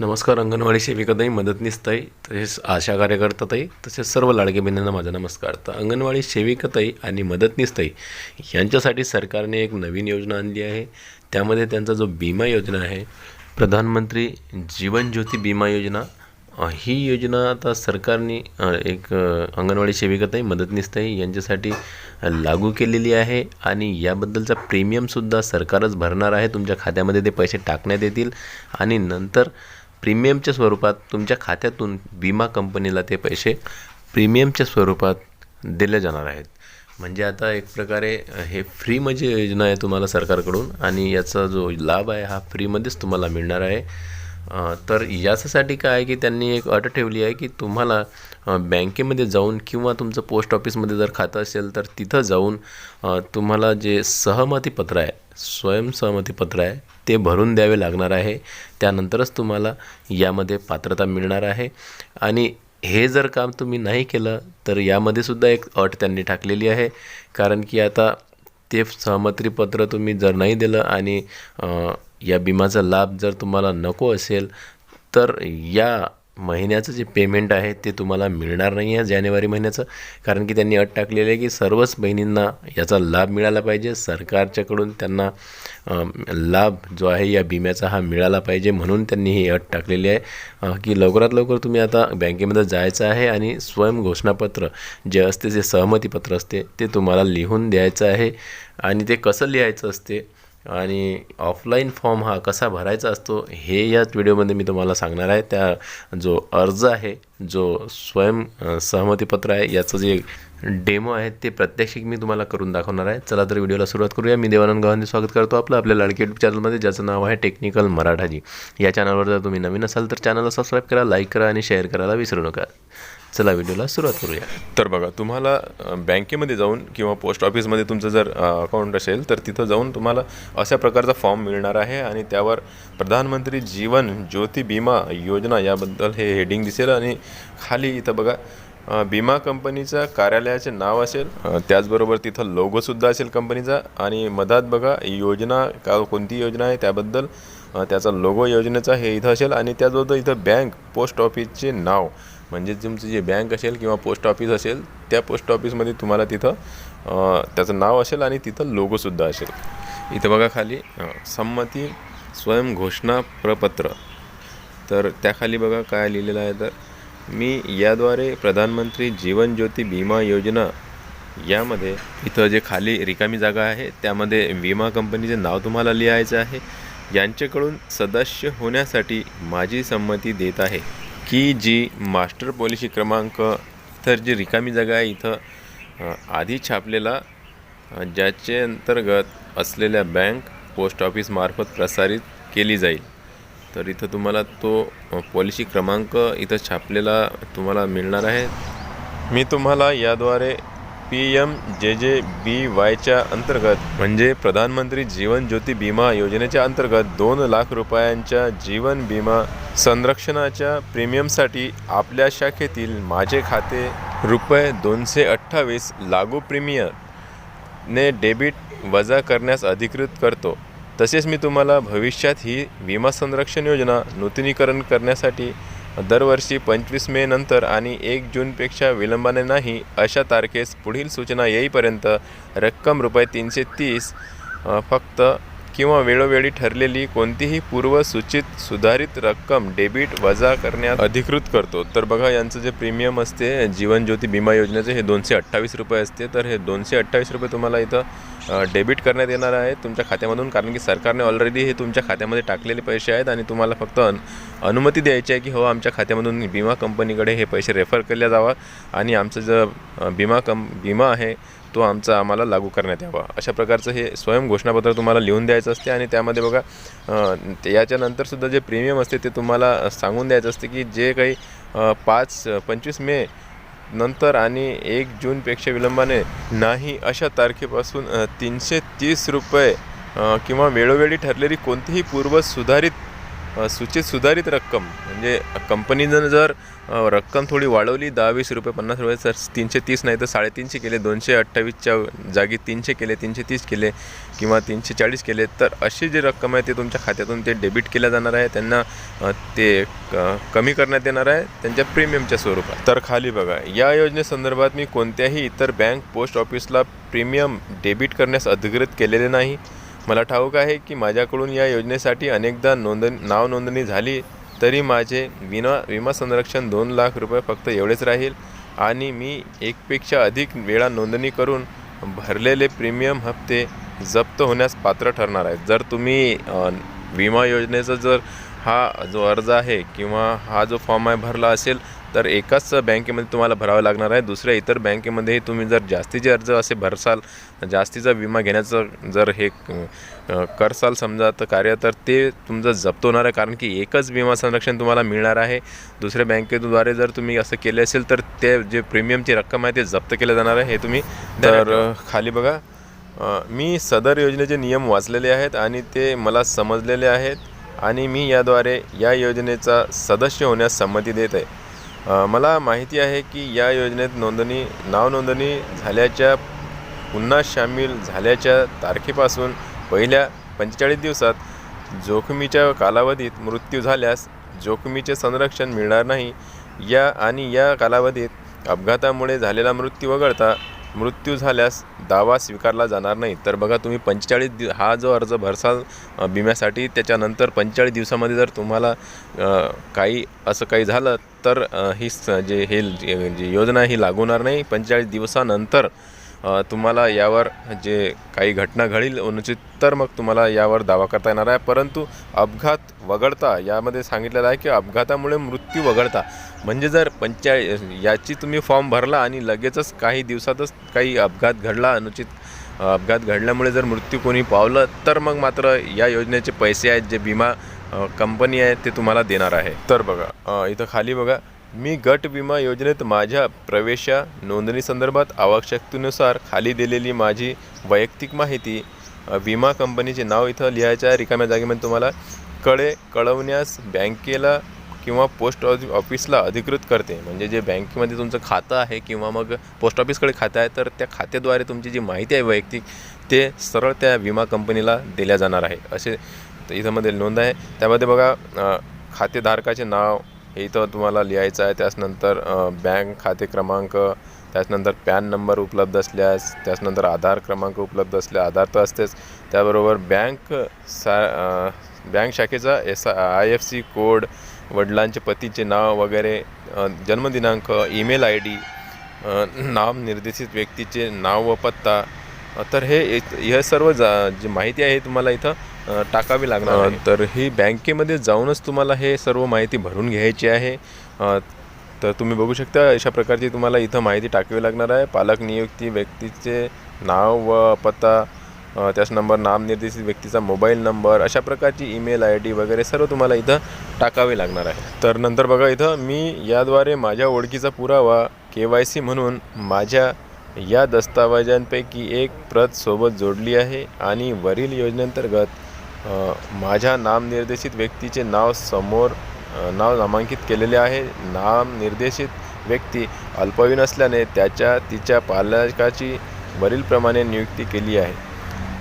नमस्कार अंगणवाडी सेविकाताई मदतनीसताई तसेच आशा कार्यकर्ताताई तसेच सर्व लाडके बहिणींना माझा नमस्कार. तर अंगणवाडी सेविकाताई आणि मदतनीसताई यांच्यासाठी सरकारने एक नवीन योजना आणली आहे. त्यामध्ये त्यांचा जो विमा योजना आहे प्रधानमंत्री जीवन ज्योती बिमा योजना ही योजना आता सरकारने एक अंगणवाडी सेविकाताई मदतनीसताई यांच्यासाठी लागू केलेली आहे आणि याबद्दलचा प्रीमियमसुद्धा सरकारच भरणार आहे. तुमच्या खात्यामध्ये ते पैसे टाकण्यात येतील आणि नंतर प्रीमियमच्या स्वरूपात तुमच्या खात्यातून विमा कंपनीला ते पैसे प्रीमियमच्या स्वरूपात दिले जाणार आहेत. म्हणजे आता एक प्रकारे हे फ्रीमध्ये म्हणजे योजना आहे तुम्हाला सरकारकडून आणि याचा जो लाभ आहे हा फ्रीमध्येच तुम्हाला मिळणार आहे. तर याच्यासाठी काय आहे की त्यांनी एक अट ठेवली आहे की तुम्हाला बँकेमध्ये जाऊन किंवा तुमचं पोस्ट ऑफिसमध्ये जर खातं असेल तर तिथं जाऊन तुम्हाला जे सहमतीपत्र आहे स्वयंसहमतीपत्र आहे. ते भरून द्यावे लागणार आहे. त्यानंतरच तुम्हाला यामध्ये पात्रता मिळणार आहे. आणि हे जर काम तुम्ही नाही केलं तर यामध्ये सुद्धा एक अट त्यांनी टाकलेली आहे. कारण की आता ते सहमतीपत्र तुम्ही जर नाही दिलं आणि या बिमाचा लाभ जर तुम्हाला नको असेल तर या महिन्याचं जे पेमेंट आहे ते तुम्हाला मिळणार नाही आहे जानेवारी महिन्याचं. कारण की त्यांनी अट टाकलेली आहे की सर्वच बहिणींना याचा लाभ मिळाला पाहिजे. सरकारच्याकडून त्यांना लाभ जो आहे या विम्याचा हा मिळाला पाहिजे म्हणून त्यांनी ही अट टाकलेली आहे. की लवकरात लवकर तुम्ही आता बँकेमध्ये जायचं आहे आणि स्वयं घोषणापत्र जे असते जे सहमतीपत्र असते ते तुम्हाला लिहून द्यायचं आहे. आणि ते कसं लिहायचं असते? आणि ऑफलाईन फॉर्म हा कसा भरायचा असतो हे याच व्हिडिओमध्ये मी तुम्हाला सांगणार आहे. त्या जो अर्ज आहे जो स्वयं सहमतीपत्र आहे याचं जे डेमो आहे ते प्रात्यक्षिक मी तुम्हाला करून दाखवणार आहे. चला तर व्हिडिओला सुरुवात करूया. मी देवानंद गव्हाणे स्वागत करतो आपलं आपल्या लाडकी यूट्यूब चॅनलमध्ये ज्याचं नाव आहे टेक्निकल मराठाजी. या चॅनलवर जर तुम्ही नवीन असाल तर चॅनलला सबस्क्राईब करा लाईक करा आणि शेअर करायला विसरू नका. चला व्हिडिओला सुरुवात करूया. तर बघा तुम्हाला बँकेमध्ये जाऊन किंवा पोस्ट ऑफिसमध्ये तुमचं जर अकाउंट असेल तर तिथं जाऊन तुम्हाला अशा प्रकारचा फॉर्म मिळणार आहे आणि त्यावर प्रधानमंत्री जीवन ज्योती विमा योजना याबद्दल हे हेडिंग दिसेल आणि खाली इथं बघा विमा कंपनीचं कार्यालयाचे नाव असेल त्याचबरोबर तिथं लोगोसुद्धा असेल कंपनीचा आणि मधात बघा योजना का कोणती योजना आहे त्याबद्दल त्याचा लोगो योजनेचा हे इथं असेल आणि त्याचबरोबर इथं बँक पोस्ट ऑफिसचे नाव. म्हणजे तुमचं जे बँक असेल किंवा पोस्ट ऑफिस असेल त्या पोस्ट ऑफिसमध्ये तुम्हाला तिथं त्याचं नाव असेल आणि तिथं लोगोसुद्धा असेल. इथं बघा खाली संमती स्वयंघोषणा प्रपत्र. तर त्याखाली बघा काय लिहिलेलं आहे तर मी याद्वारे प्रधानमंत्री जीवन ज्योती विमा योजना यामध्ये इथं जे खाली रिकामी जागा आहे त्यामध्ये विमा कंपनीचे नाव तुम्हाला लिहायचं आहे. यांच्याकडून सदस्य होण्यासाठी माझी संमती देत आहे. की जी मास्टर पॉलिसी क्रमांक तर जी रिकामी जागा आहे इथं आधी छापलेला ज्याचे अंतर्गत असलेल्या बँक पोस्ट ऑफिसमार्फत प्रसारित केली जाईल. तर इथं तुम्हाला तो पॉलिसी क्रमांक इथं छापलेला तुम्हाला मिळणार आहे. मी तुम्हाला याद्वारे पी एम जे जे बी वायच्या अंतर्गत म्हणजे प्रधानमंत्री जीवन ज्योती विमा योजनेच्या अंतर्गत दोन लाख रुपयांच्या जीवन विमा संरक्षणाच्या प्रीमियमसाठी आपल्या शाखेतील माझे खाते रुपये दोनशे अठ्ठावीस लागू प्रीमियमने डेबिट वजा करण्यास अधिकृत करतो. तसेच मी तुम्हाला भविष्यात ही विमा संरक्षण योजना नूतनीकरण करण्यासाठी दरवर्षी पंचवीस मे नंतर आणि एक जूनपेक्षा विलंबाने नाही अशा तारखेस पुढील सूचना येईपर्यंत रक्कम रुपये तीनशे तीस फक्त किंवा वेळोवेळी ठरलेली कोणतीही पूर्वसूचित सुधारित रक्कम डेबिट वजा करण्यात अधिकृत करतो. तर बघा यांचं जे प्रीमियम असते जीवन ज्योती विमा योजनेचे हे दोनशे अठ्ठावीस रुपये असते. तर हे दोनशे अठ्ठावीस रुपये तुम्हाला इथं डेबिट करण्यात येणार आहे तुमच्या खात्यामधून कारण की सरकारने ऑलरेडी हे तुमच्या खात्यामध्ये टाकलेले पैसे आहेत आणि तुम्हाला फक्त अन अनुमती द्यायची आहे की हो आमच्या खात्यामधून विमा कंपनीकडे हे पैसे रेफर केले जावा. आणि आमचं जे विमा कं विमा आहे तो आमचा आम्हाला लागू करण्यात यावा. अशा प्रकारचं हे स्वयं घोषणापत्र तुम्हाला लिहून द्यायचं असते आणि त्यामध्ये बघा याच्यानंतरसुद्धा जे प्रीमियम असते ते तुम्हाला सांगून द्यायचं असते की जे काही पाच पंचवीस मे नंतर आणि एक जूनपेक्षा विलंबाने नाही अशा तारखेपासून तीनशे तीस रुपये किंवा वेळोवेळी ठरलेली कोणतीही पूर्व सुधारित सूचित सुधारित रक्कम. म्हणजे कंपनीनं जर रक्कम थोडी वाढवली दहा वीस रुपये पन्नास रुपये तर तीनशे तीस नाही तर साडेतीनशे केले दोनशे अठ्ठावीसच्या जागी तीनशे केले तीनशे तीस केले किंवा तीनशे चाळीस केले तर अशी जी रक्कम आहे ती तुमच्या खात्यातून ते डेबिट केल्या जाणार आहे. त्यांना ते क- कमी करण्यात येणार आहे त्यांच्या प्रीमियमच्या स्वरूपात. तर खाली बघा या योजनेसंदर्भात मी कोणत्याही इतर बँक पोस्ट ऑफिसला प्रीमियम डेबिट करण्यास अधिकृत केलेले नाही. मला ठाऊक आहे की माझ्याकडून या योजनेसाठी अनेकदा नोंदणी नाव नोंदणी झाली तरी माझे विमा विमा संरक्षण दोन लाख रुपये फक्त एवढेच राहील आणि मी एकपेक्षा अधिक वेळा नोंदणी करून भरलेले प्रीमियम हप्ते जप्त होण्यास पात्र ठरणार आहेत जर तुम्ही विमा योजनेचा जर हा जो अर्ज आहे किंवा हा जो फॉर्म आहे भरला असेल तर एकाच बँकेमध्ये तुम्हाला भरावं लागणार आहे. दुसऱ्या इतर बँकेमध्येही तुम्ही जर जास्तीचे अर्ज असे भरसाल जास्तीचा विमा घेण्याचं जर हे करसाल समजा तर कार्य तर ते तुमचं जप्त होणार आहे. कारण की एकच विमा संरक्षण तुम्हाला मिळणार आहे. दुसऱ्या बँकेद्वारे जर तुम्ही असं केले असेल तर ते जे प्रीमियमची रक्कम आहे ते जप्त केलं जाणार आहे. हे तुम्ही तर खाली बघा. मी सदर योजनेचे नियम वाचलेले आहेत आणि ते मला समजलेले आहेत आणि मी याद्वारे या योजनेचा सदस्य होण्यास संमती देत आहे. मला माहिती आहे की या योजनेत नोंदणी नाव नोंदणी झाल्याच्या पुन्हा सामील झाल्याच्या तारखेपासून पहिल्या पंचेचाळीस दिवसात जोखमीच्या कालावधीत मृत्यू झाल्यास जोखमीचे संरक्षण मिळणार नाही. या आणि या कालावधीत अपघातामुळे झालेला मृत्यू वगळता मृत्यू झाल्यास दावा स्वीकारला जाणार नाही. तर बघा तुम्ही पंचेचाळीस दि हा जो अर्ज भरसाल बिम्यासाठी विम्यासाठी त्याच्यानंतर पंचेचाळीस दिवसामध्ये जर तुम्हाला काही असं काही झालं तर ही जे हे जे जी योजना ही लागू होणार नाही. पंचेचाळीस दिवसानंतर तुम्हाला यावर जे काही घटना घडील अनुचित तर मग तुम्हाला यावर दावा करता येणार आहे. परंतु अपघात वगळता यामध्ये सांगितलेलं आहे की अपघातामुळे मृत्यू वगळता. म्हणजे जर पंचा याची तुम्ही फॉर्म भरला आणि लगेचच काही दिवसातच काही अपघात घडला अनुचित अपघात घडल्यामुळे जर मृत्यू कोणी पावलं तर मग मात्र या योजनेचे पैसे आहेत जे विमा कंपनी आहे ते तुम्हाला देणार आहे. तर बघा इथं खाली बघा. मी गट विमा योजनेत माझ्या प्रवेशा नोंदणी संदर्भात आवश्यकतेनुसार खाली दिलेली माझी वैयक्तिक माहिती विमा कंपनीचे नाव इथं लिहायचं आहे. रिकाम्या जागेमध्ये तुम्हाला कळे कळवण्यास बँकेला किंवा पोस्ट ऑफिसला अधिकृत करते. म्हणजे जे बँकेमध्ये तुमचं खातं आहे किंवा मग पोस्ट ऑफिसकडे खातं आहे तर त्या खात्याद्वारे तुमची जी माहिती आहे वैयक्तिक ते सरळ त्या विमा कंपनीला दिल्या जाणार आहे. असे त- इथं मध्ये नोंद आहे. त्यामध्ये बघा खातेधारकाचे नाव हे इथं तुम्हाला लिहायचं आहे. त्याचनंतर बँक खाते क्रमांक त्याचनंतर पॅन नंबर उपलब्ध असल्यास त्याचनंतर आधार क्रमांक उपलब्ध असल्या आधार तर असतेच. त्याबरोबर बँक सा बँक शाखेचा S I F C code वडिलांचे पतीचे नाव वगैरे जन्मदिनांक ईमेल आय डी नाम निर्देशित व्यक्तीचे नाव व पत्ता तर हे हे सर्व जा जी माहिती आहे तुम्हाला इथं टाकावी लागणार तर ही बँकेमध्ये जाऊनच तुम्हाला हे सर्व माहिती भरून घ्यायची आहे. तर तुम्ही बघू शकता अशा प्रकारची तुम्हाला इथं माहिती टाकावी लागणार आहे. पालक नियुक्ती व्यक्तीचे नाव व पत्ता त्याच नंबर नामनिर्देशित व्यक्तीचा मोबाईल नंबर अशा प्रकारची ईमेल आय डी वगैरे सर्व तुम्हाला इथं टाकावे लागणार आहे. तर नंतर बघा इथं मी याद्वारे माझ्या ओळखीचा पुरावा के वाय सी म्हणून माझ्या या दस्तावेजांपैकी एक प्रत सोबत जोडली आहे आणि वरील योजनेअंतर्गत माझ्या नामनिर्देशित व्यक्तीचे नाव समोर नाव नामांकित केलेले आहे. नामनिर्देशित व्यक्ती अल्पवयीन असल्याने त्याच्या तिच्या पालकाची वरीलप्रमाणे नियुक्ती केली आहे.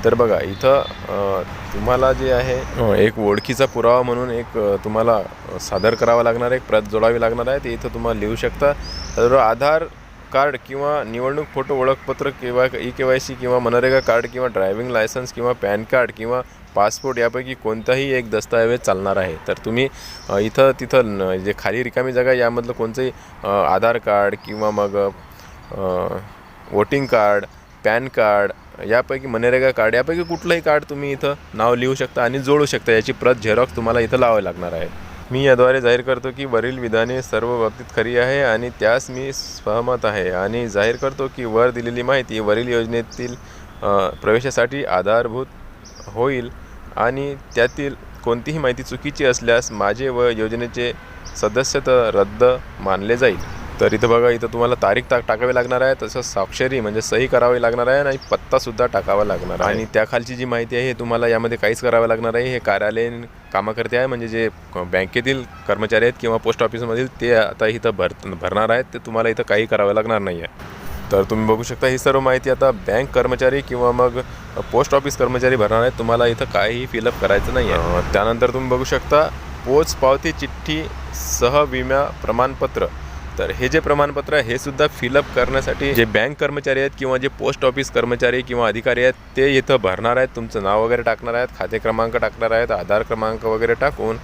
तर बघा इथं तुम्हाला जे आहे हो, एक ओळखीचा पुरावा म्हणून एक तुम्हाला सादर करावा लागणार आहे एक प्रत जोडावी लागणार आहे. ते इथं तुम्हाला लिहू शकता. तर आधार कार्ड किंवा निवडणूक फोटो ओळखपत्र किंवा ई के वाय सी किंवा मनरेगा कार्ड किंवा ड्रायव्हिंग लायसन्स किंवा पॅन कार्ड किंवा पासपोर्ट यापैकी कोणताही एक दस्तऐवज चालणार आहे. तर तुम्ही इथं तिथं जे खाली रिकामी जागा यामधलं कोणतंही आधार कार्ड किंवा मग वोटिंग कार्ड पॅन कार्ड यापैकी मनरेगा कार्ड यापैकी कुठलंही कार्ड तुम्ही इथं नाव लिहू शकता आणि जोडू शकता. याची प्रत झेरॉक्स तुम्हाला इथं लावावी लागणार आहे. मी याद्वारे जाहीर करतो की वरील विधाने सर्व बाबतीत खरी आहे आणि त्यास मी सहमत आहे आणि जाहीर करतो की वर दिलेली माहिती वरील योजनेतील प्रवेशासाठी आधारभूत होईल आणि त्यातील कोणतीही माहिती चुकीची असल्यास माझे व योजनेचे सदस्यत्व रद्द मानले जाईल. तर इथं बघा इथं तुम्हाला तारीख टा टाकावी लागणार आहे. तसंच स्वाक्षरी म्हणजे सही करावी लागणार आहे आणि पत्तासुद्धा टाकावा लागणार आहे. आणि त्याखालची जी माहिती आहे हे तुम्हाला यामध्ये काहीच करावं लागणार आहे. हे कार्यालयीन कामकर्ते आहे. म्हणजे जे बँकेतील कर्मचारी आहेत किंवा पोस्ट ऑफिसमधील ते आता इथं भर भरणार आहेत. ते तुम्हाला इथं काही करावं लागणार नाही आहे तर तुम्ही बघू शकता ही सर्व माहिती आता बँक कर्मचारी किंवा मग पोस्ट ऑफिस कर्मचारी भरणार आहेत. तुम्हाला इथं काहीही फिलअप करायचं नाही आहे त्यानंतर तुम्ही बघू शकता पोच पावती चिठ्ठी सह विमा प्रमाणपत्र. तर हे जे प्रमाणपत्र आहे हे सुद्धा फिलअप करण्यासाठी जे बँक कर्मचारी आहेत किंवा जे पोस्ट ऑफिस कर्मचारी किंवा अधिकारी आहेत ते इथं भरणार आहेत. तुमचं नाव वगैरे टाकणार आहेत खाते क्रमांक टाकणार आहेत आधार क्रमांक वगैरे टाकून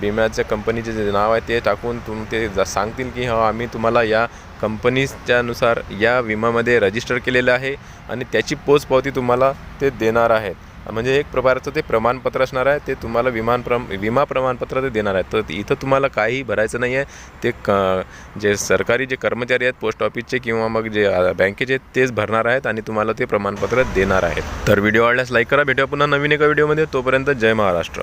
विम्याच्या कंपनीचे जे नाव आहे ते टाकून तुम ते जा- सांगतील की हा आम्ही तुम्हाला या कंपनीच्यानुसार या विमामध्ये रजिस्टर केलेलं आहे आणि त्याची पोचपावती तुम्हाला ते देणार आहेत. म्हणजे एक प्रकारचं ते प्रमाणपत्र असणार आहे ते तुम्हाला विमान प्रम विमा प्रमाणपत्र ते देणार आहे तर इथं तुम्हाला काहीही भरायचं नाही आहे. ते क जे सरकारी जे कर्मचारी आहेत पोस्ट ऑफिसचे किंवा मग जे बँकेचे तेच भरणार आहेत आणि तुम्हाला ते प्रमाणपत्र देणार आहेत. तर व्हिडिओ आवडल्यास लाईक करा. भेटूया पुन्हा नवीन एका व्हिडिओमध्ये. तोपर्यंत जय महाराष्ट्र.